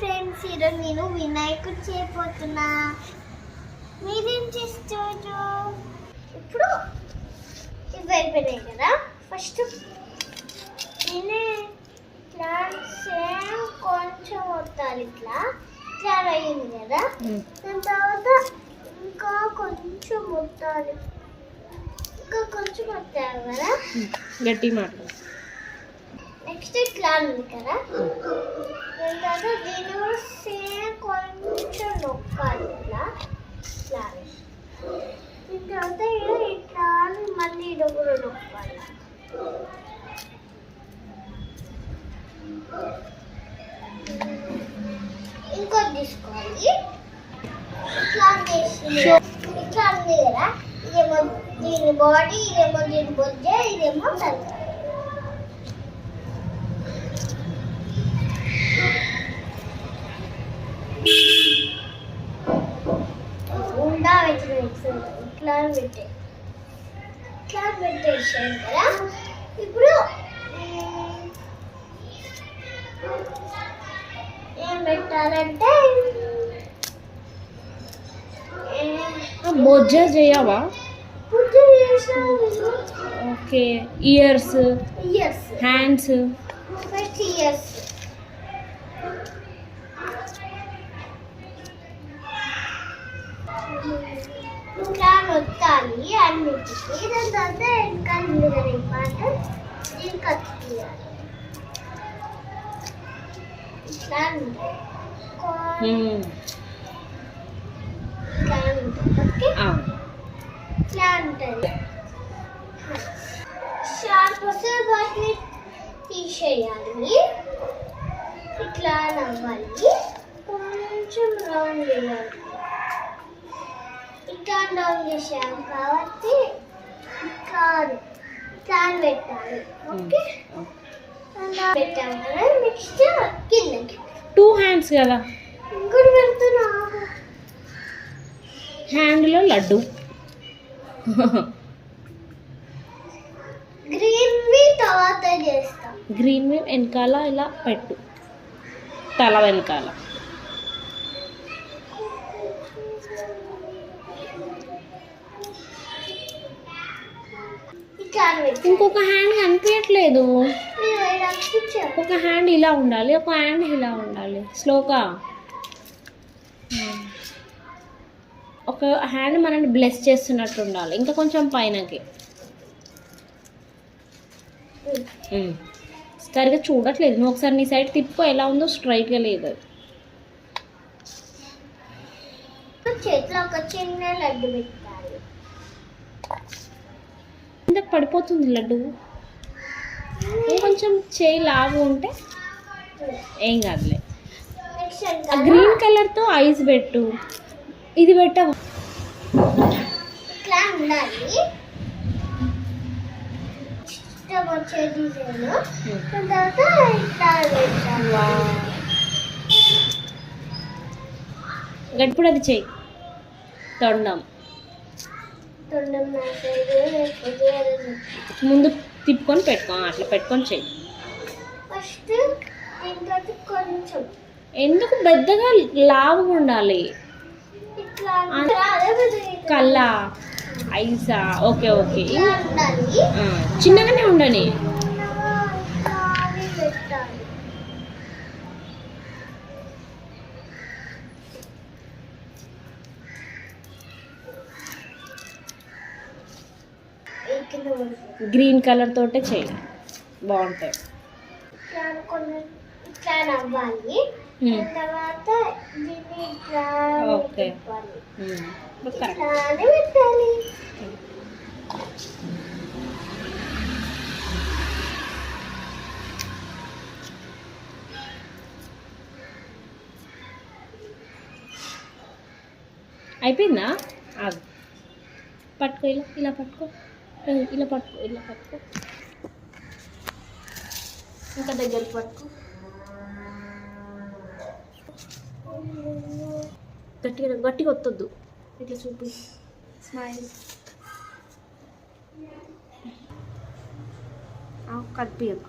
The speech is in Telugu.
ఫ్రెండ్స్ ఈరోజు నేను వినాయకుడు చేయబోతున్నా. మీరేం చేస్తారు? ఇప్పుడు ఇవి అయిపోయినాయి కదా. ఫస్ట్ నేనే ఇట్లా సేమ్ కొంచెం వత్తాలి ఇట్లా. ఇట్లా అయింది కదా. దాని తర్వాత ఇంకా కొంచెం వత్తాలి ఇంకా కొంచెం వత్తాలి కదా. గట్టి మాటలు నెక్స్ట్ ఇట్లా ఉంది కదా? దాని తర్వాత దీని కూడా సేమ్ కొంచెం నొక్కాలి ఇట్లా ఇట్లా దీని తర్వాత ఇట్లా మళ్ళీ ఇది కూడా నొక్కాలి. ఇంకోటి తీసుకోవాలి. ఇట్లా చేసి ఇట్లా ఉంది కదా? ఇదేమో దీని బాడీ ఇదేమో దీని బొజ్జ ఇదేమో తల ఉండా పెట్టిన ఇట్లా పెట్టే. ఇట్లా పెట్టేసాను కదా. ఇప్పుడు ఏం పెట్టాలంటే బొజ్జ చేయవా? ఓకే. ఇయర్స్ హ్యాండ్స్ ఇయర్స్ ఇట్లా నొత్తాలి అన్నిటికీ తర్వాత వెనకాల మీద పాట దీన్ని కత్తి తీయాలి. ఇట్లా. ఇట్లా ఉంటుంది షార్ప్ వస్తే వాటిని తీసేయాలి. ఇట్లా నవ్వాలి. కొంచెం రౌండ్ చేయాలి ఇట్లా రౌండ్ చేసాం కాబట్టి ఇట్లా అని పెట్టాలి. ఓకే? పెట్టాం కదా నెక్స్ట్ కిందకి. టూ హ్యాండ్స్ కదా? ఇంకోటి పెడుతున్నా? హ్యాండ్లో లడ్డు. గ్రీన్వి తర్వాత చేస్తాం. గ్రీన్ వెనకాల ఇలా పెట్టు. తల వెనకాల ఇట్లా అని పెట్టాలి ఇంకొక హ్యాండ్ కనిపించట్లేదు. ఒక హ్యాండ్ ఇలా ఉండాలి ఒక హ్యాండ్ ఇలా ఉండాలి. స్లోగా ఒక హ్యాండ్ మనల్ని బ్లెస్ చేస్తున్నట్టు ఉండాలి ఇంకా కొంచెం పైనకి. సరిగా చూడట్లేదు నువ్వు ఒకసారి నీ సైడ్ తిప్పు ఎలా ఉందో స్ట్రైట్గా లేదు. చేతిలో ఒక చిన్న లడ్డు పెట్టాలి. కిందకి పడిపోతుంది లడ్డు. ఇంకొంచెం చేయి లావు ఉంటే ఏం కాదులే. గ్రీన్ కలర్తో ఐస్ పెట్టు. ఇది పెట్టవు? గట్టిప్పుడు అది చెయ్యి తొండం. ముందు తిప్పుకొని పెట్టుకో అట్లా పెట్టుకొని చెయ్యి. ఫస్ట్ దీంతో కొంచెం. ఎందుకు పెద్దగా లావుగా ఉండాలి? కళ్ళ? ఐసా? Okay okay. చిన్నగానే ఉండని చిన్నగా ఇట్లా అని పెట్టాలి ఈ కింద పడిపోతుంది. గ్రీన్ కలర్ తోటే చెయ్యి బాగుంటాయి. ఓకే. అయిపోయిందా? ఆగు. పట్టుకో ఇలా ఇలా పట్టుకో. ఇలా పట్టుకో ఇలా పట్టుకో ఇంకా దగ్గరికి పట్టుకో గట్టిగా గట్టిగా వత్తొద్దు ఇట్లా చూపి. స్మైల్ కనిపించదు